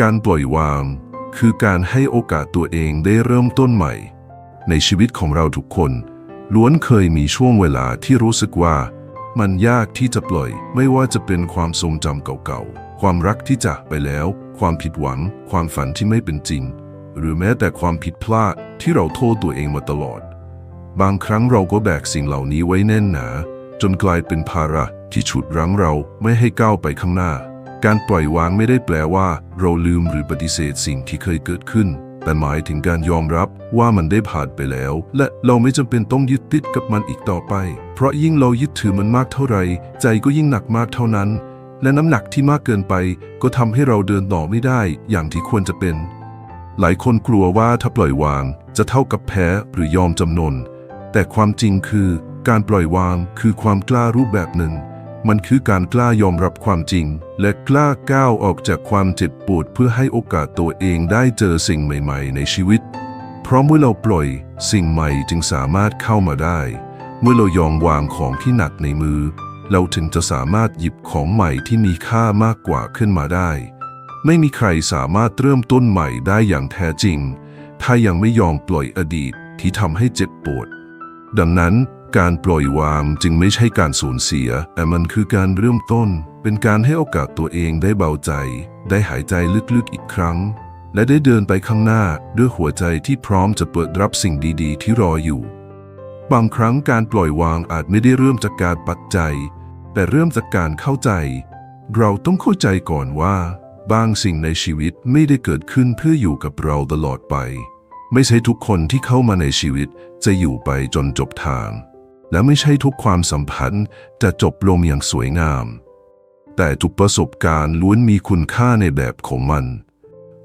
การปล่อยวาง คือการให้โอกาสตัวเองได้เริ่มต้นใหม่ ในชีวิตของเราทุกคน ล้วนเคยมีช่วงเวลาที่รู้สึกว่า มันยากที่จะปล่อย ไม่ว่าจะเป็นความทรงจำเก่าๆ ความรักที่จากไปแล้ว ความผิดหวัง ความฝันที่ไม่เป็นจริง หรือแม้แต่ความผิดพลาดที่เราโทษตัวเองมาตลอด บางครั้งเราก็แบกสิ่งเหล่านี้ไว้แน่นหนา จนกลายเป็นภาระที่ฉุดรั้งเราไม่ให้ก้าวไปข้างหน้า การปล่อยวางไม่ได้แปลว่า เราลืมหรือปฏิเสธสิ่งที่เคยเกิดขึ้น แต่หมายถึงการยอมรับว่ามันได้ผ่านไปแล้ว และเราไม่จำเป็นต้องยึดติดกับมันอีกต่อไป เพราะยิ่งเรายึดถือมันมากเท่าไหร่ใจก็ยิ่งหนักมากเท่านั้น และน้ำหนักที่มากเกินไป ก็ทำให้เราเดินต่อไม่ได้ อย่างที่ควรจะเป็น หลายคนกลัวว่าถ้าปล่อยวาง จะเท่ากับแพ้หรือยอมจำนนแต่ความจริงคือ การปล่อยวางคือความกล้ารูปแบบหนึ่ง มันคือการกล้ายอมรับความจริง และกล้าก้าวออกจากความเจ็บปวดเพื่อให้โอกาสตัวเองได้เจอสิ่งใหม่ ๆ ในชีวิต เพราะเมื่อเราปล่อยสิ่งใหม่จึงสามารถเข้ามาได้ เมื่อเรายอมวางของที่หนักในมือ เราถึงจะสามารถหยิบของใหม่ที่มีค่ามากกว่าขึ้นมาได้ ไม่มีใครสามารถเริ่มต้นใหม่ได้อย่างแท้จริง ถ้ายังไม่ยอมปล่อยอดีตที่ทำให้เจ็บปวด ดังนั้น การปล่อยวางจึงไม่ใช่การสูญเสีย แต่มันคือการเริ่มต้น เป็นการให้โอกาสตัวเองได้เบาใจ ได้หายใจลึกๆอีกครั้ง และได้เดินไปข้างหน้าด้วยหัวใจที่พร้อมจะเปิดรับสิ่งดีๆ ที่รออยู่ บางครั้งการปล่อยวางอาจไม่ได้เริ่มจากการปัดใจ แต่เริ่มจากการเข้าใจ เราต้องเข้าใจก่อนว่า บางสิ่งในชีวิตไม่ได้เกิดขึ้นเพื่ออยู่กับเราตลอดไป ไม่ใช่ทุกคนที่เข้ามาในชีวิตจะอยู่ไปจนจบทาง และไม่ใช่ทุกความสัมพันธ์จะจบลงอย่างสวยงาม แต่ทุกประสบการณ์ล้วนมีคุณค่าในแบบของมัน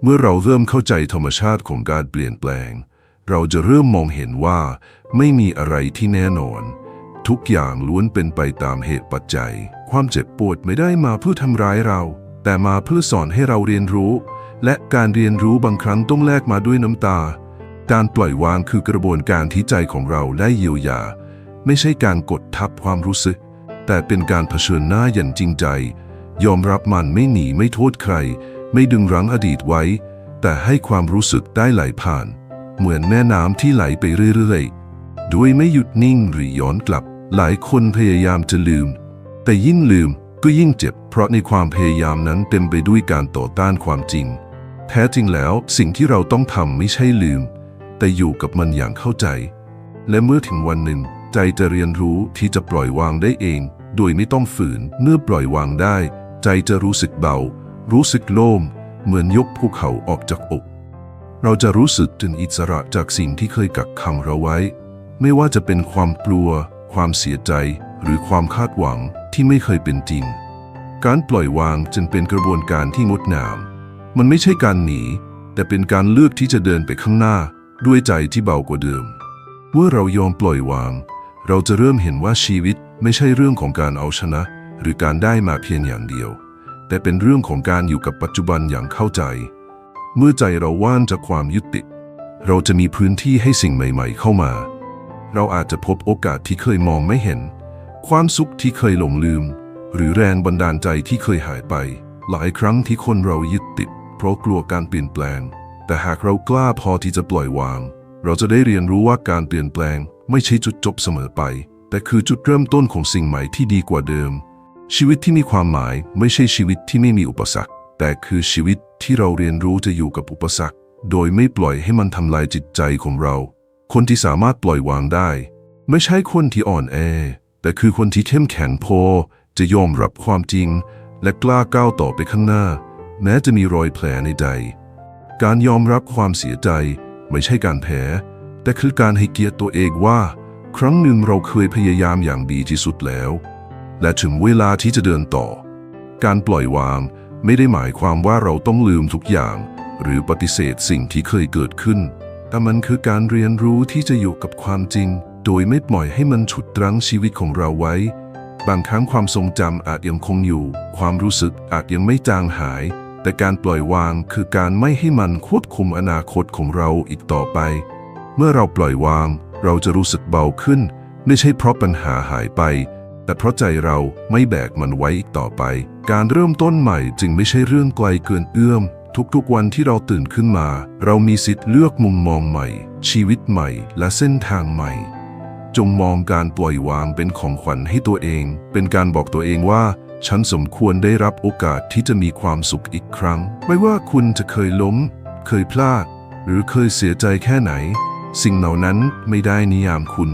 เมื่อเราเริ่มเข้าใจธรรมชาติของการเปลี่ยนแปลง เราจะเริ่มมองเห็นว่า ไม่มีอะไรที่แน่นอน ทุกอย่างล้วนเป็นไปตามเหตุปัจจัย ความเจ็บปวดไม่ได้มาเพื่อทำร้ายเรา แต่มาเพื่อสอนให้เราเรียนรู้ และการเรียนรู้บางครั้งต้องแลกมาด้วยน้ำตา การปล่อยวางคือกระบวนการที่ใจของเราได้เยียวยา ไม่ใช่การกดทับความรู้สึก แต่เป็นการเผชิญหน้าอย่างจริงใจ ยอมรับมันไม่หนีไม่โทษใคร ไม่ดึงรั้งอดีตไว้ แต่ให้ความรู้สึกได้ไหลผ่าน เหมือนแม่น้ำที่ไหลไปเรื่อยๆโดยไม่หยุดนิ่งหรือย้อนกลับ หลายคนพยายามจะลืม แต่ยิ่งลืมก็ยิ่งเจ็บ เพราะในความพยายามนั้นเต็มไปด้วยการต่อต้านความจริง แท้จริงแล้วสิ่งที่เราต้องทำไม่ใช่ลืม แต่อยู่กับมันอย่างเข้าใจ และเมื่อถึงวันหนึ่ง ใจจะเรียนรู้ที่จะปล่อยวางได้เอง โดยไม่ต้องฝืน เมื่อปล่อยวางได้ ใจจะรู้สึกเบา รู้สึกโล่ง เหมือนยกภูเขาออกจากอก เราจะรู้สึกถึงอิสระจากสิ่งที่เคยกักขังเราไว้ ไม่ว่าจะเป็นความกลัว ความเสียใจ หรือความคาดหวังที่ไม่เคยเป็นจริง การปล่อยวางจึงเป็นกระบวนการที่งดงาม มันไม่ใช่การหนี แต่เป็นการเลือกที่จะเดินไปข้างหน้า ด้วยใจที่เบากว่าเดิม เมื่อเรายอมปล่อยวาง เราจะเริ่มเห็นว่าชีวิตไม่ใช่เรื่องของการเอาชนะ หรือการได้มาเพียงอย่างเดียว แต่เป็นเรื่องของการอยู่กับปัจจุบันอย่างเข้าใจ เมื่อใจเราว่างจากความยึดติด เราจะมีพื้นที่ให้สิ่งใหม่ ๆ เข้ามา เราอาจจะพบโอกาสที่เคยมองไม่เห็น ความสุขที่เคยหลงลืม หรือแรงบันดาลใจที่เคยหายไป หลายครั้งที่คนเรายึดติด เพราะกลัวการเปลี่ยนแปลง แต่หากเรากล้าพอที่จะปล่อยวาง เราจะได้เรียนรู้ว่าการเปลี่ยนแปลง ไม่ใช่จุดจบเสมอไป แต่คือจุดเริ่มต้นของสิ่งใหม่ที่ดีกว่าเดิม ชีวิตที่มีความหมายไม่ใช่ชีวิตที่ไม่มีอุปสรรค แต่คือชีวิตที่เราเรียนรู้จะอยู่กับอุปสรรค โดยไม่ปล่อยให้มันทำลายจิตใจของเรา คนที่สามารถปล่อยวางได้ ไม่ใช่คนที่อ่อนแอ แต่คือคนที่เข้มแข็งพอจะยอมรับความจริง และกล้าก้าวต่อไปข้างหน้า แม้จะมีรอยแผลในใจ การยอมรับความเสียใจ ไม่ใช่การแพ้ แต่คือการให้เกียรติตัวเองว่า ครั้งหนึ่งเราเคยพยายามอย่างดีที่สุดแล้ว และถึงเวลาที่จะเดินต่อ การปล่อยวางไม่ได้หมายความว่าเราต้องลืมทุกอย่าง หรือปฏิเสธสิ่งที่เคยเกิดขึ้น แต่มันคือการเรียนรู้ที่จะอยู่กับความจริง โดยไม่ปล่อยให้มันฉุดรั้งชีวิตของเราไว้ บางครั้งความทรงจำอาจยังคงอยู่ ความรู้สึกอาจยังไม่จางหาย แต่การปล่อยวางคือการไม่ให้มันควบคุมอนาคตของเราอีกต่อไป เมื่อเราปล่อยวาง เราจะรู้สึกเบาขึ้น ไม่ใช่เพราะปัญหาหายไป แต่เพราะใจเราไม่แบกมันไว้อีกต่อไป การเริ่มต้นใหม่จึงไม่ใช่เรื่องไกลเกินเอื้อม ทุกๆวันที่เราตื่นขึ้นมา เรามีสิทธิ์เลือกมุมมองใหม่ ชีวิตใหม่ และเส้นทางใหม่ จงมองการปล่อยวางเป็นของขวัญให้ตัวเอง เป็นการบอกตัวเองว่าฉันสมควรได้รับโอกาสที่จะมีความสุขอีกครั้ง ไม่ว่าคุณจะเคยล้ม เคยพลาด หรือเคยเสียใจแค่ไหน สิ่งเหล่านั้นไม่ได้นิยามคุณ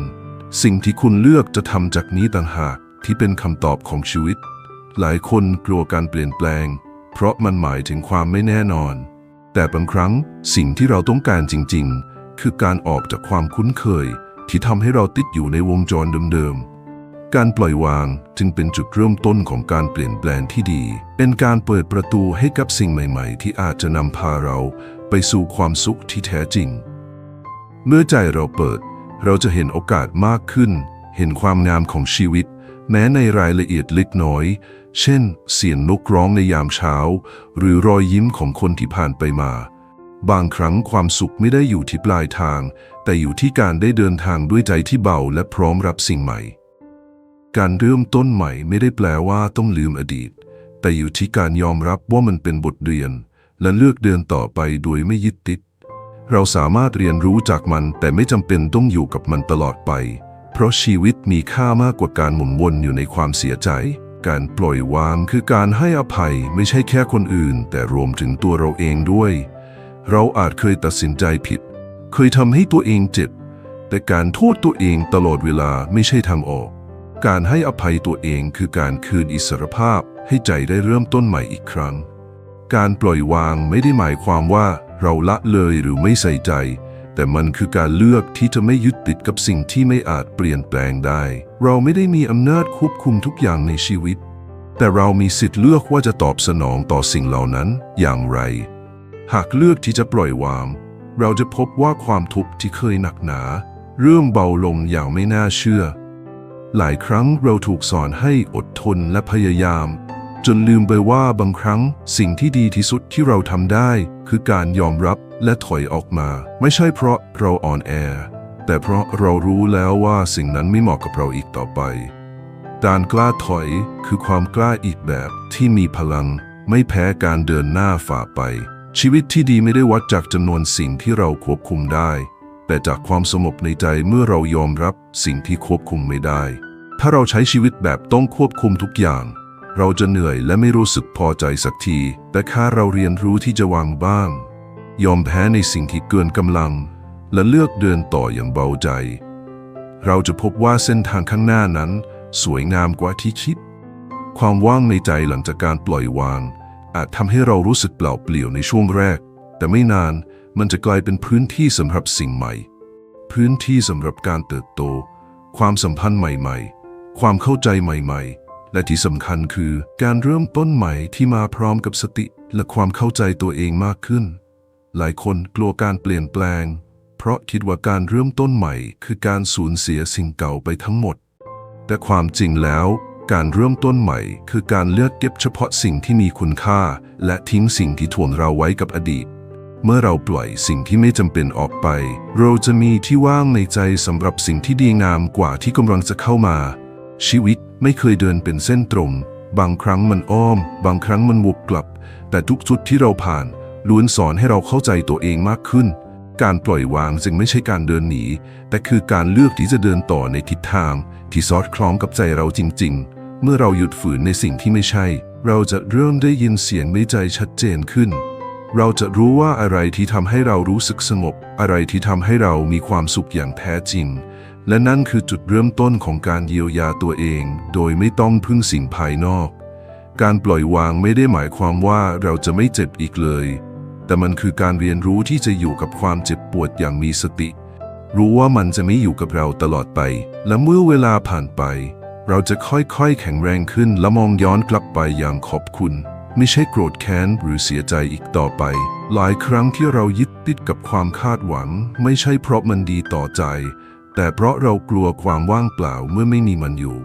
สิ่งที่คุณเลือกจะทำจากนี้ต่างหากที่เป็นคำตอบของชีวิต หลายคนกลัวการเปลี่ยนแปลง เพราะมันหมายถึงความไม่แน่นอน แต่บางครั้งสิ่งที่เราต้องการจริง ๆ คือการออกจากความคุ้นเคย ที่ทำให้เราติดอยู่ในวงจรเดิมๆ การปล่อยวางจึงเป็นจุดเริ่มต้นของการเปลี่ยนแปลงที่ดี เป็นการเปิดประตูให้กับสิ่งใหม่ ๆ ที่อาจจะนำพาเราไปสู่ความสุขที่แท้จริง เมื่อใจเราเปิด เราจะเห็นโอกาสมากขึ้น เห็นความงามของชีวิต แม้ในรายละเอียดเล็กน้อย เช่น เสียงนกร้องในยามเช้า หรือรอยยิ้มของคนที่ผ่านไปมา บางครั้งความสุขไม่ได้อยู่ที่ปลายทาง แต่อยู่ที่การได้เดินทางด้วยใจที่เบาและพร้อมรับสิ่งใหม่ การเริ่มต้นใหม่ไม่ได้แปลว่าต้องลืมอดีต แต่อยู่ที่การยอมรับว่ามันเป็นบทเรียน และเลือกเดินต่อไปโดยไม่ยึดติด เราสามารถเรียนรู้จากมันแต่ไม่จำเป็นต้องอยู่กับมันตลอดไป เพราะชีวิตมีค่ามากกว่าการหมุนวนอยู่ในความเสียใจ การปล่อยวางคือการให้อภัยไม่ใช่แค่คนอื่น แต่รวมถึงตัวเราเองด้วย เราอาจเคยตัดสินใจผิด เคยทำให้ตัวเองเจ็บ แต่การโทษตัวเองตลอดเวลาไม่ใช่ทางออก การให้อภัยตัวเองคือการคืนอิสรภาพให้ใจได้เริ่มต้นใหม่อีกครั้ง การปล่อยวางไม่ได้หมายความว่า เราละเลยหรือไม่ใส่ใจ แต่มันคือการเลือกที่จะไม่ยึดติดกับสิ่งที่ไม่อาจเปลี่ยนแปลงได้ เราไม่ได้มีอำนาจควบคุมทุกอย่างในชีวิต แต่เรามีสิทธิ์เลือกว่าจะตอบสนองต่อสิ่งเหล่านั้นอย่างไร หากเลือกที่จะปล่อยวาง เราจะพบว่าความทุกข์ที่เคยหนักหนาเริ่มเบาลงอย่างไม่น่าเชื่อ หลายครั้งเราถูกสอนให้อดทนและพยายาม จนลืมไปว่าบางครั้งสิ่งที่ดีที่สุดที่เราทำได้ คือการยอมรับและถอยออกมา ไม่ใช่เพราะเราอ่อนแอ แต่เพราะเรารู้แล้วว่าสิ่งนั้นไม่เหมาะกับเราอีกต่อไป การกล้าถอยคือความกล้าอีกแบบที่มีพลัง ไม่แพ้การเดินหน้าฝ่าไป ชีวิตที่ดีไม่ได้วัดจากจำนวนสิ่งที่เราควบคุมได้ แต่จากความสงบในใจเมื่อเรายอมรับสิ่งที่ควบคุมไม่ได้ ถ้าเราใช้ชีวิตแบบต้องควบคุมทุกอย่าง เราจะเหนื่อยและไม่รู้สึกพอใจสักที แต่ค่าเราเรียนรู้ที่จะวางบ้าง ยอมแพ้ในสิ่งที่เกินกำลัง และเลือกเดินต่ออย่างเบาใจ เราจะพบว่าเส้นทางข้างหน้านั้น สวยงามกว่าที่คิด ความว่างในใจหลังจากการปล่อยวาง อาจทำให้เรารู้สึกเปล่าเปลี่ยวในช่วงแรก แต่ไม่นานมันจะกลายเป็นพื้นที่สำหรับสิ่งใหม่ พื้นที่สำหรับการเติบโต ความสัมพันธ์ใหม่ ๆ ความเข้าใจใหม่ ๆ และที่สำคัญคือการเริ่มต้นใหม่ที่มาพร้อมกับสติและความเข้าใจตัวเองมากขึ้น หลายคนกลัวการเปลี่ยนแปลง เพราะคิดว่าการเริ่มต้นใหม่ คือการสูญเสียสิ่งเก่าไปทั้งหมด แต่ความจริงแล้ว การเริ่มต้นใหม่ คือการเลือกเก็บเฉพาะสิ่งที่มีคุณค่า และทิ้งสิ่งที่ถ่วงเราไว้กับอดีต เมื่อเราปล่อยสิ่งที่ไม่จำเป็นออกไป เราจะมีที่ว่างในใจสำหรับสิ่งที่ดีงามกว่าที่กำลังจะเข้ามา ชีวิต ไม่เคยเดินเป็นเส้นตรง บางครั้งมันอ้อม บางครั้งมันวกกลับ แต่ทุกจุดที่เราผ่านล้วนสอนให้เราเข้าใจตัวเองมากขึ้น การปล่อยวางจึงไม่ใช่การเดินหนี แต่คือการเลือกที่จะเดินต่อในทิศทางที่สอดคล้องกับใจเราจริง ๆ เมื่อเราหยุดฝืนในสิ่งที่ไม่ใช่ เราจะเริ่มได้ยินเสียงในใจชัดเจนขึ้น เราจะรู้ว่าอะไรที่ทำให้เรารู้สึกสงบ อะไรที่ทำให้เรามีความสุขอย่างแท้จริง และนั่นคือจุดเริ่มต้นของการเยียวยาตัวเอง โดยไม่ต้องพึ่งสิ่งภายนอก การปล่อยวางไม่ได้หมายความว่าเราจะไม่เจ็บอีกเลย แต่มันคือการเรียนรู้ที่จะอยู่กับความเจ็บปวดอย่างมีสติ รู้ว่ามันจะไม่อยู่กับเราตลอดไป และเมื่อเวลาผ่านไป เราจะค่อยๆ แข็งแรงขึ้นและมองย้อนกลับไปอย่างขอบคุณ ไม่ใช่โกรธแค้นหรือเสียใจอีกต่อไป หลายครั้งที่เรายึดติดกับความคาดหวัง ไม่ใช่เพราะมันดีต่อใจ แต่เพราะเรากลัวความว่างเปล่าเมื่อไม่มีมันอยู่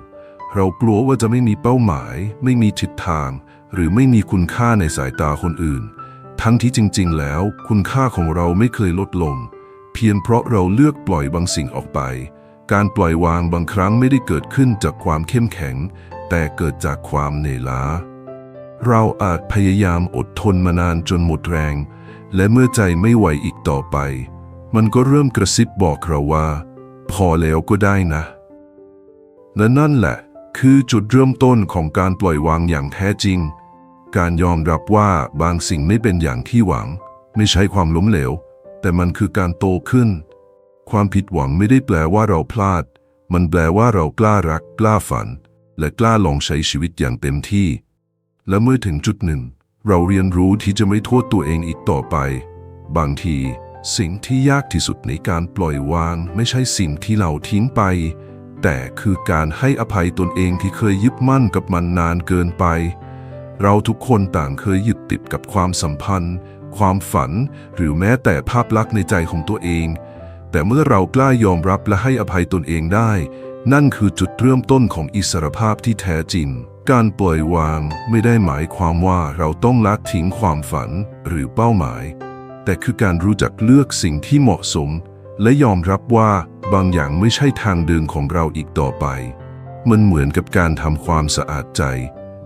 เรากลัวว่าจะไม่มีเป้าหมาย ไม่มีทิศทาง หรือไม่มีคุณค่าในสายตาคนอื่น ทั้งที่จริง ๆ แล้ว คุณค่าของเราไม่เคยลดลง เพียงเพราะเราเลือกปล่อยบางสิ่งออกไป การปล่อยวางบางครั้งไม่ได้เกิดขึ้นจากความเข้มแข็ง แต่เกิดจากความเหนื่อยล้า เราอาจพยายามอดทนมานานจนหมดแรง และเมื่อใจไม่ไหวอีกต่อไป มันก็เริ่มกระซิบบอกเราว่า พอแล้วก็ได้นะ และนั่นแหละ คือจุดเริ่มต้นของการปล่อยวางอย่างแท้จริง การยอมรับว่าบางสิ่งไม่เป็นอย่างที่หวัง ไม่ใช่ความล้มเหลว แต่มันคือการโตขึ้น ความผิดหวังไม่ได้แปลว่าเราพลาด มันแปลว่าเรากล้ารัก กล้าฝัน และกล้าลองใช้ชีวิตอย่างเต็มที่ และเมื่อถึงจุดหนึ่ง เราเรียนรู้ที่จะไม่โทษตัวเองอีกต่อไป บางที สิ่งที่ยากที่สุดในการปล่อยวางไม่ใช่สิ่งที่เราทิ้งไป แต่คือการให้อภัยตนเองที่เคยยึดมั่นกับมันนานเกินไป เราทุกคนต่างเคยยึดติดกับความสัมพันธ์ ความฝัน หรือแม้แต่ภาพลักษณ์ในใจของตัวเอง แต่เมื่อเรากล้ายอมรับและให้อภัยตนเองได้ นั่นคือจุดเริ่มต้นของอิสรภาพที่แท้จริงการปล่อยวางไม่ได้หมายความว่าเราต้องละทิ้งความฝันหรือเป้าหมาย แต่คือการรู้จักเลือกสิ่งที่เหมาะสม และยอมรับว่าบางอย่างไม่ใช่ทางเดินของเราอีกต่อไป มันเหมือนกับการทำความสะอาดใจ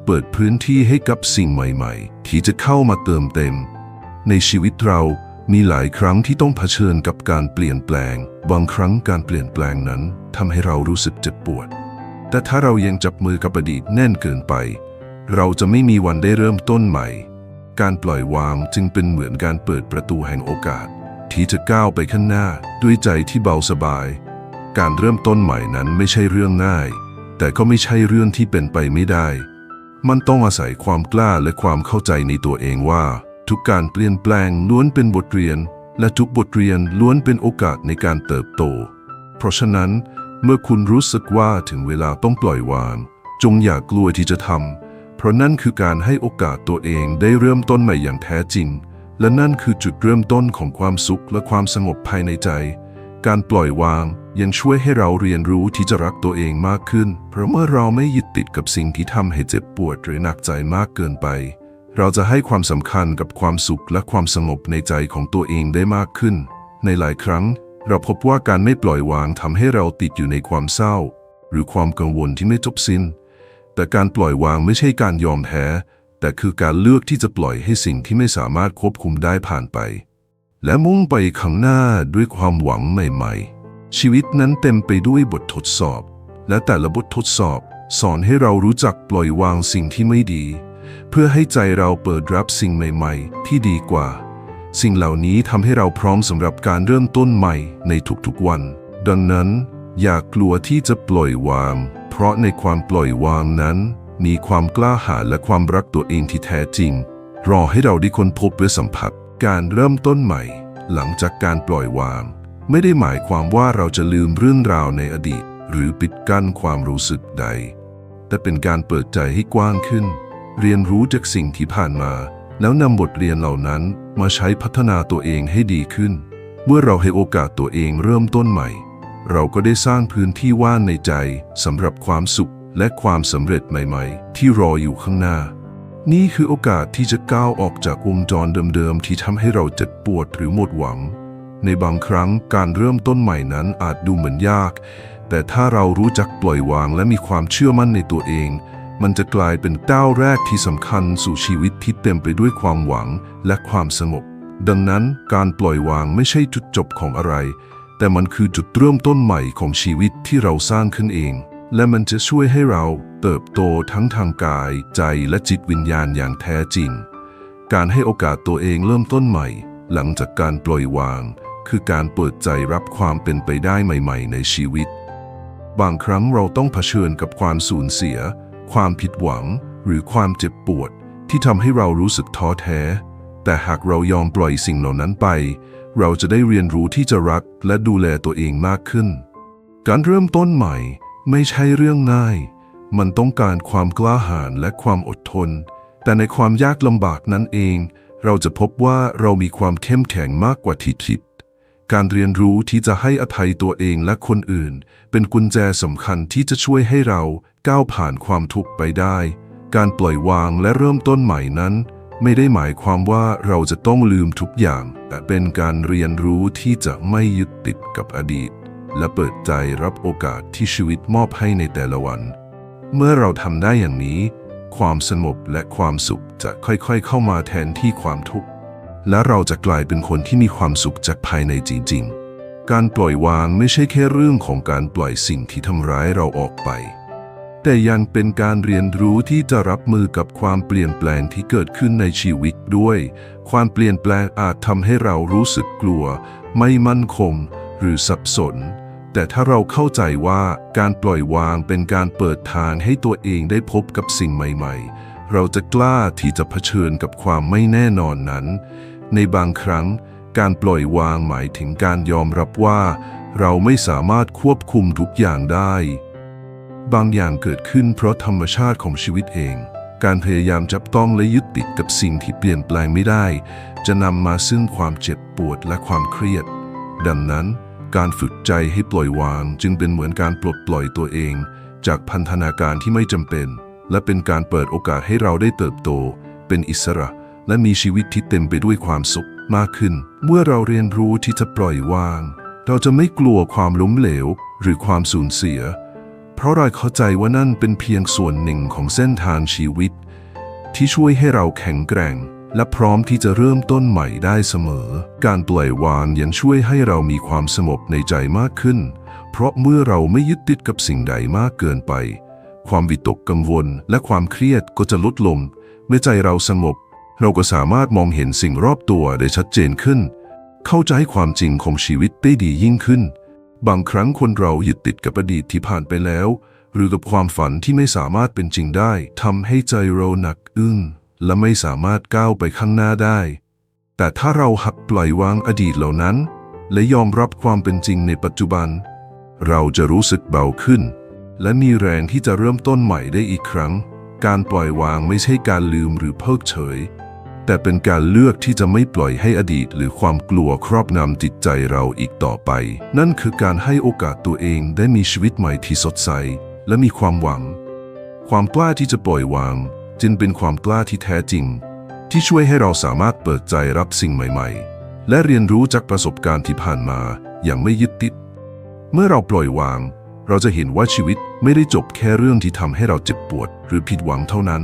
เปิดพื้นที่ให้กับสิ่งใหม่ๆ ที่จะเข้ามาเติมเต็ม ในชีวิตเรามีหลายครั้งที่ต้องเผชิญกับการเปลี่ยนแปลง บางครั้งการเปลี่ยนแปลงนั้นทำให้เรารู้สึกเจ็บปวด แต่ถ้าเรายังจับมือกับอดีตแน่นเกินไป เราจะไม่มีวันได้เริ่มต้นใหม่ การปล่อยวางจึงเป็นเหมือนการเปิดประตูแห่งโอกาส ที่จะก้าวไปข้างหน้าด้วยใจที่เบาสบาย การเริ่มต้นใหม่นั้นไม่ใช่เรื่องง่าย แต่ก็ไม่ใช่เรื่องที่เป็นไปไม่ได้ มันต้องอาศัยความกล้าและความเข้าใจในตัวเองว่า ทุกการเปลี่ยนแปลงล้วนเป็นบทเรียน และทุกบทเรียนล้วนเป็นโอกาสในการเติบโต เพราะฉะนั้น เมื่อคุณรู้สึกว่าถึงเวลาต้องปล่อยวาง จงอย่ากกลัวที่จะทำ เพราะนั่นคือการให้โอกาสตัวเองได้เริ่มต้นใหม่อย่างแท้จริง และนั่นคือจุดเริ่มต้นของความสุขและความสงบภายในใจ การปล่อยวางยังช่วยให้เราเรียนรู้ที่จะรักตัวเองมากขึ้น เพราะเมื่อเราไม่ยึดติดกับสิ่งที่ทำให้เจ็บปวดหรือหนักใจมากเกินไป เราจะให้ความสำคัญกับความสุขและความสงบในใจของตัวเองได้มากขึ้น ในหลายครั้ง เราพบว่าการไม่ปล่อยวางทำให้เราติดอยู่ในความเศร้า หรือความกังวลที่ไม่จบสิ้น แต่การปล่อยวางไม่ใช่การยอมแพ้ แต่คือการเลือกที่จะปล่อยให้สิ่งที่ไม่สามารถควบคุมได้ผ่านไป และมุ่งไปข้างหน้าด้วยความหวังใหม่ๆ ชีวิตนั้นเต็มไปด้วยบททดสอบ และแต่ละบททดสอบ สอนให้เรารู้จักปล่อยวางสิ่งที่ไม่ดี เพื่อให้ใจเราเปิดรับสิ่งใหม่ๆ ที่ดีกว่า สิ่งเหล่านี้ทำให้เราพร้อมสำหรับการเริ่มต้นใหม่ในทุกๆวัน ดังนั้น อย่ากลัวที่จะปล่อยวาง เพราะในความปล่อยวางนั้น มีความกล้าหาญและความรักตัวเองที่แท้จริง รอให้เราได้ค้นพบและสัมผัสการเริ่มต้นใหม่ หลังจากการปล่อยวาง ไม่ได้หมายความว่าเราจะลืมเรื่องราวในอดีต หรือปิดกั้นความรู้สึกใด แต่เป็นการเปิดใจให้กว้างขึ้น เรียนรู้จากสิ่งที่ผ่านมา แล้วนำบทเรียนเหล่านั้นมาใช้พัฒนาตัวเองให้ดีขึ้น เมื่อเราให้โอกาสตัวเองเริ่มต้นใหม่ เราก็ได้สร้างพื้นที่ว่างในใจสำหรับความสุขและความสำเร็จใหม่ๆ ที่รออยู่ข้างหน้า นี่คือโอกาสที่จะก้าวออกจากวงจรเดิมๆ ที่ทำให้เราเจ็บปวดหรือหมดหวัง ในบางครั้งการเริ่มต้นใหม่นั้นอาจดูเหมือนยาก แต่ถ้าเรารู้จักปล่อยวางและมีความเชื่อมั่นในตัวเอง มันจะกลายเป็นก้าวแรกที่สำคัญสู่ชีวิตที่เต็มไปด้วยความหวังและความสงบ ดังนั้นการปล่อยวางไม่ใช่จุดจบของอะไร แต่มันคือจุดเริ่มต้นใหม่ของชีวิตที่เราสร้างขึ้นเอง และมันจะช่วยให้เราเติบโตทั้งทางกาย ใจและจิตวิญญาณอย่างแท้จริง การให้โอกาสตัวเองเริ่มต้นใหม่ หลังจากการปล่อยวาง คือการเปิดใจรับความเป็นไปได้ใหม่ ๆ ในชีวิต บางครั้งเราต้องเผชิญกับความสูญเสีย ความผิดหวัง หรือความเจ็บปวด ที่ทำให้เรารู้สึกท้อแท้ แต่หากเรายอมปล่อยสิ่งเหล่านั้นไป เราจะได้เรียนรู้ที่จะรักและดูแลตัวเองมากขึ้น การเริ่มต้นใหม่ไม่ใช่เรื่องง่าย มันต้องการความกล้าหาญและความอดทน แต่ในความยากลำบากนั้นเอง เราจะพบว่าเรามีความเข้มแข็งมากกว่าที่คิด การเรียนรู้ที่จะให้อภัยตัวเองและคนอื่น เป็นกุญแจสำคัญที่จะช่วยให้เราก้าวผ่านความทุกข์ไปได้ การปล่อยวางและเริ่มต้นใหม่นั้น ไม่ได้หมายความว่าเราจะต้องลืมทุกอย่าง แต่เป็นการเรียนรู้ที่จะไม่ยึดติดกับอดีต และเปิดใจรับโอกาสที่ชีวิตมอบให้ในแต่ละวัน เมื่อเราทำได้อย่างนี้ ความสงบและความสุขจะค่อยๆ เข้ามาแทนที่ความทุกข์ และเราจะกลายเป็นคนที่มีความสุขจากภายในจริงๆ การปล่อยวางไม่ใช่แค่เรื่องของการปล่อยสิ่งที่ทำร้ายเราออกไป แต่ยังเป็นการเรียนรู้ที่จะรับมือกับความเปลี่ยนแปลงที่เกิดขึ้นในชีวิตด้วย ความเปลี่ยนแปลงอาจทำให้เรารู้สึกกลัว ไม่มั่นคง หรือสับสน แต่ถ้าเราเข้าใจว่าการปล่อยวางเป็นการเปิดทางให้ตัวเองได้พบกับสิ่งใหม่ๆ เราจะกล้าที่จะเผชิญกับความไม่แน่นอนนั้น ในบางครั้ง การปล่อยวางหมายถึงการยอมรับว่า เราไม่สามารถควบคุมทุกอย่างได้ บางอย่างเกิดขึ้นเพราะธรรมชาติของชีวิตเอง การพยายามจับต้องและยึดติดกับสิ่งที่เปลี่ยนแปลงไม่ได้ จะนำมาซึ่งความเจ็บปวดและความเครียด ดังนั้น การฝึกใจให้ปล่อยวางจึงเป็นเหมือนการปลดปล่อยตัวเอง จากพันธนาการที่ไม่จำเป็น และเป็นการเปิดโอกาสให้เราได้เติบโต เป็นอิสระ และมีชีวิตที่เต็มไปด้วยความสุขมากขึ้น เมื่อเราเรียนรู้ที่จะปล่อยวาง เราจะไม่กลัวความล้มเหลว หรือความสูญเสีย ราะเราเข้าใจว่านั่นเป็นเพียงส่วนหนึ่งของเส้นทางชีวิต ที่ช่วยให้เราแข็งแกร่ง และพร้อมที่จะเริ่มต้นใหม่ได้เสมอ การปล่อยวางยังช่วยให้เรามีความสงบในใจมากขึ้น เพราะเมื่อเราไม่ยึดติดกับสิ่งใดมากเกินไป ความวิตกกังวลและความเครียดก็จะลดลงเมื่อใจเราสงบ เราก็สามารถมองเห็นสิ่งรอบตัวได้ชัดเจนขึ้น เข้าใจความจริงของชีวิตได้ดียิ่งขึ้น บางครั้งคนเรายึดติดกับอดีตที่ผ่านไปแล้ว หรือกับความฝันที่ไม่สามารถเป็นจริงได้ทำให้ใจเราหนักอึ้งและไม่สามารถก้าวไปข้างหน้าได้ แต่ถ้าเราหักปล่อยวางอดีตเหล่านั้น และยอมรับความเป็นจริงในปัจจุบัน เราจะรู้สึกเบาขึ้น และมีแรงที่จะเริ่มต้นใหม่ได้อีกครั้ง การปล่อยวางไม่ใช่การลืมหรือเพิกเฉย แต่เป็นการเลือกที่จะไม่ปล่อยให้อดีตหรือความกลัวครอบงำจิตใจเราอีกต่อไป นั่นคือการให้โอกาสตัวเองได้มีชีวิตใหม่ที่สดใส และมีความหวัง ความกล้าที่จะปล่อยวาง จึงเป็นความกล้าที่แท้จริง ที่ช่วยให้เราสามารถเปิดใจรับสิ่งใหม่ ๆ และเรียนรู้จากประสบการณ์ที่ผ่านมาอย่างไม่ยึดติด เมื่อเราปล่อยวาง เราจะเห็นว่าชีวิตไม่ได้จบแค่เรื่องที่ทำให้เราเจ็บปวด หรือผิดหวังเท่านั้น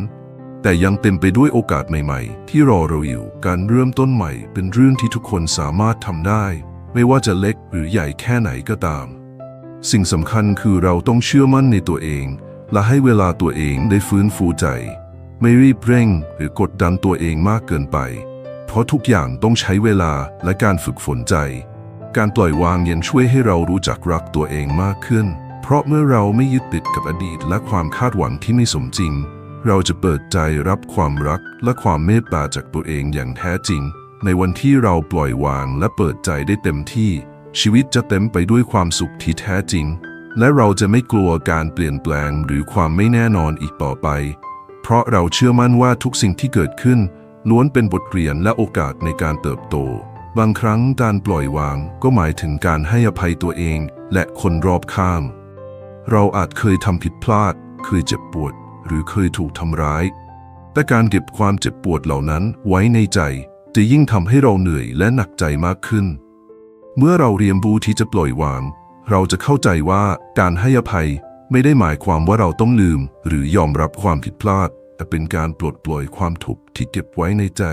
แต่ยังเต็มไปด้วยโอกาสใหม่ๆ ที่รอเราอยู่ การเริ่มต้นใหม่เป็นเรื่องที่ทุกคนสามารถทำได้ ไม่ว่าจะเล็กหรือใหญ่แค่ไหนก็ตาม สิ่งสำคัญคือเราต้องเชื่อมั่นในตัวเอง และให้เวลาตัวเองได้ฟื้นฟูใจ ไม่รีบเร่งหรือกดดันตัวเองมากเกินไป เพราะทุกอย่างต้องใช้เวลาและการฝึกฝนใจ การปล่อยวางยังช่วยให้เรารู้จักรักตัวเองมากขึ้น เพราะเมื่อเราไม่ยึดติดกับอดีตและความคาดหวังที่ไม่สมจริง เราจะเปิดใจรับความรักและความเมตตาจากตัวเองอย่างแท้จริง ในวันที่เราปล่อยวางและเปิดใจได้เต็มที่ ชีวิตจะเต็มไปด้วยความสุขที่แท้จริง และเราจะไม่กลัวการเปลี่ยนแปลงหรือความไม่แน่นอนอีกต่อไป เพราะเราเชื่อมั่นว่าทุกสิ่งที่เกิดขึ้น ล้วนเป็นบทเรียนและโอกาสในการเติบโต บางครั้งการปล่อยวางก็หมายถึงการให้อภัยตัวเองและคนรอบข้าง เราอาจเคยทำผิดพลาดเคยเจ็บปวด หรือเคยถูกทำร้าย แต่การเก็บความเจ็บปวดเหล่านั้นไว้ในใจ จะยิ่งทำให้เราเหนื่อยและหนักใจมากขึ้น เมื่อเราเรียนรู้ที่จะปล่อยวาง เราจะเข้าใจว่าการให้อภัยไม่ได้หมายความว่าเราต้องลืม หรือยอมรับความผิดพลาด แต่เป็นการปลดปล่อยความทุกข์ที่เก็บไว้ในใจ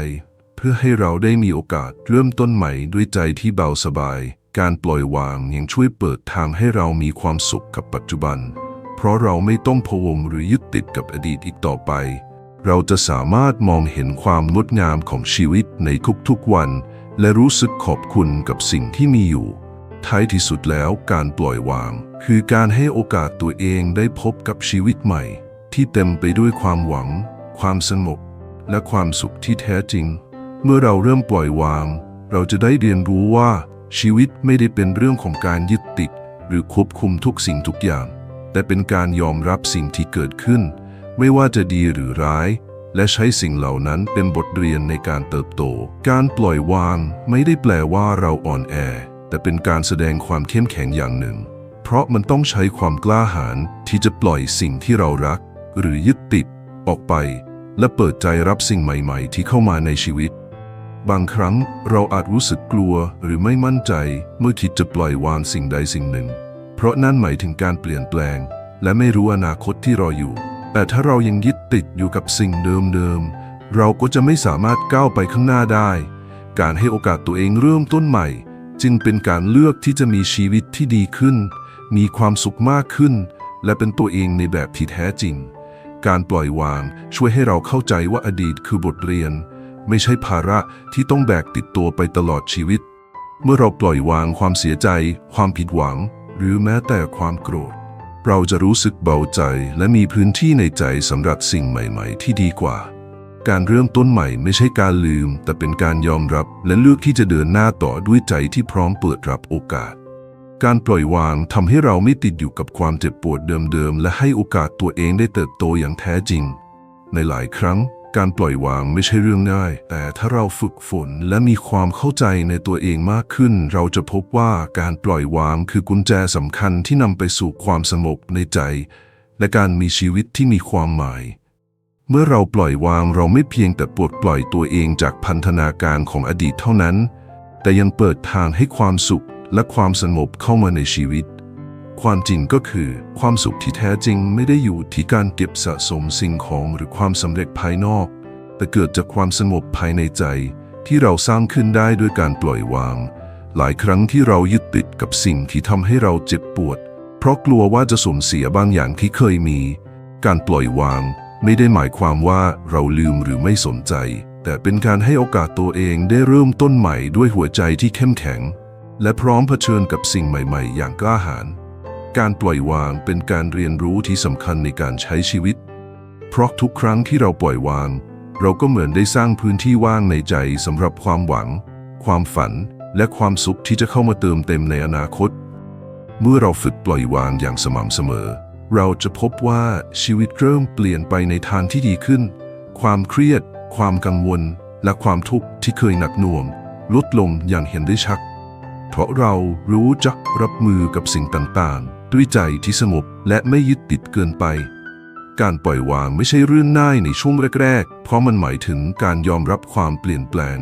เพื่อให้เราได้มีโอกาสเริ่มต้นใหม่ด้วยใจที่เบาสบาย การปล่อยวางยังช่วยเปิดทางให้เรามีความสุขกับปัจจุบัน เพราะเราไม่ต้องพวงหรือยึดติดกับอดีตอีกต่อไป เราจะสามารถมองเห็นความงดงามของชีวิตในทุกๆวัน และรู้สึกขอบคุณกับสิ่งที่มีอยู่ ท้ายที่สุดแล้วการปล่อยวาง คือการให้โอกาสตัวเองได้พบกับชีวิตใหม่ ที่เต็มไปด้วยความหวัง ความสงบและความสุขที่แท้จริง เมื่อเราเริ่มปล่อยวาง เราจะได้เรียนรู้ว่าชีวิตไม่ได้เป็นเรื่องของการยึดติด หรือควบคุมทุกสิ่งทุกอย่าง แต่เป็นการยอมรับสิ่งที่เกิดขึ้น ไม่ว่าจะดีหรือร้าย และใช้สิ่งเหล่านั้นเป็นบทเรียนในการเติบโต การปล่อยวางไม่ได้แปลว่าเราอ่อนแอ แต่เป็นการแสดงความเข้มแข็งอย่างหนึ่ง เพราะมันต้องใช้ความกล้าหาญที่จะปล่อยสิ่งที่เรารัก หรือยึดติด ออกไป และเปิดใจรับสิ่งใหม่ ๆ ที่เข้ามาในชีวิตบางครั้งเราอาจรู้สึกกลัวหรือไม่มั่นใจเมื่อคิดจะปล่อยวางสิ่งใดสิ่งหนึ่ง เพราะนั่นหมายถึงการเปลี่ยนแปลง และไม่รู้อนาคตที่รออยู่ แต่ถ้าเรายังยึดติดอยู่กับสิ่งเดิมๆ เราก็จะไม่สามารถก้าวไปข้างหน้าได้ การให้โอกาสตัวเองเริ่มต้นใหม่ จึงเป็นการเลือกที่จะมีชีวิตที่ดีขึ้น มีความสุขมากขึ้น และเป็นตัวเองในแบบที่แท้จริง การปล่อยวางช่วยให้เราเข้าใจว่าอดีตคือบทเรียน ไม่ใช่ภาระที่ต้องแบกติดตัวไปตลอดชีวิต เมื่อเราปล่อยวางความเสียใจ ความผิดหวัง หรือแม้แต่ความโกรธ เราจะรู้สึกเบาใจและมีพื้นที่ในใจสำหรับสิ่งใหม่ ๆ ที่ดีกว่า การเริ่มต้นใหม่ไม่ใช่การลืม แต่เป็นการยอมรับและเลือกที่จะเดินหน้าต่อด้วยใจที่พร้อมเปิดรับโอกาส การปล่อยวางทำให้เราไม่ติดอยู่กับความเจ็บปวดเดิมๆและให้โอกาสตัวเองได้เติบโตอย่างแท้จริง ในหลายครั้ง การปล่อยวางไม่ใช่เรื่องง่าย แต่ถ้าเราฝึกฝนและมีความเข้าใจในตัวเองมากขึ้น เราจะพบว่าการปล่อยวางคือกุญแจสำคัญที่นำไปสู่ความสงบในใจ และการมีชีวิตที่มีความหมาย เมื่อเราปล่อยวางเราไม่เพียงแต่ปลดปล่อยตัวเองจากพันธนาการของอดีตเท่านั้น แต่ยังเปิดทางให้ความสุขและความสงบเข้ามาในชีวิต ความจริงก็คือความสุขที่แท้จริงไม่ได้อยู่ที่การเก็บสะสมสิ่งของหรือความสำเร็จภายนอก แต่เกิดจากความสงบภายในใจ ที่เราสร้างขึ้นได้ด้วยการปล่อยวาง หลายครั้งที่เรายึดติดกับสิ่งที่ทำให้เราเจ็บปวด เพราะกลัวว่าจะสูญเสียบางอย่างที่เคยมี การปล่อยวางไม่ได้หมายความว่าเราลืมหรือไม่สนใจ แต่เป็นการให้โอกาสตัวเองได้เริ่มต้นใหม่ด้วยหัวใจที่เข้มแข็ง และพร้อมเผชิญกับสิ่งใหม่ ๆ อย่างกล้าหาญ การปล่อยวางเป็นการเรียนรู้ที่สำคัญในการใช้ชีวิต เพราะทุกครั้งที่เราปล่อยวาง เราก็เหมือนได้สร้างพื้นที่ว่างในใจสำหรับความหวัง ความฝัน และความสุขที่จะเข้ามาเติมเต็มในอนาคต เมื่อเราฝึกปล่อยวางอย่างสม่ำเสมอ เราจะพบว่าชีวิตเริ่มเปลี่ยนไปในทางที่ดีขึ้น ความเครียด ความกังวล และความทุกข์ที่เคยหนักหน่วง ลดลงอย่างเห็นได้ชัดเพราะเรารู้จักรับมือกับสิ่งต่างๆ ด้วยใจที่สงบและไม่ยึดติดเกินไป การปล่อยวางไม่ใช่เรื่องง่ายในช่วงแรก ๆ เพราะมันหมายถึงการยอมรับความเปลี่ยนแปลง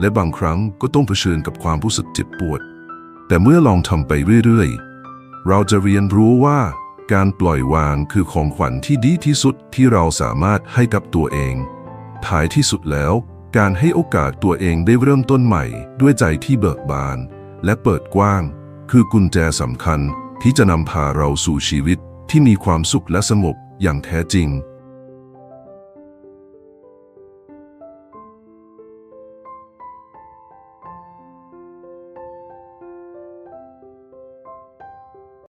และบางครั้งก็ต้องเผชิญกับความรู้สึกเจ็บปวด แต่เมื่อลองทำไปเรื่อยๆ เราจะเรียนรู้ว่า การปล่อยวางคือของขวัญที่ดีที่สุดที่เราสามารถให้กับตัวเอง ท้ายที่สุดแล้ว การให้โอกาสตัวเองได้เริ่มต้นใหม่ ด้วยใจที่เบิกบาน และเปิดกว้าง คือกุญแจสำคัญ ที่จะนำพาเราสู่ชีวิตที่มีความสุขและสงบอย่างแท้จริง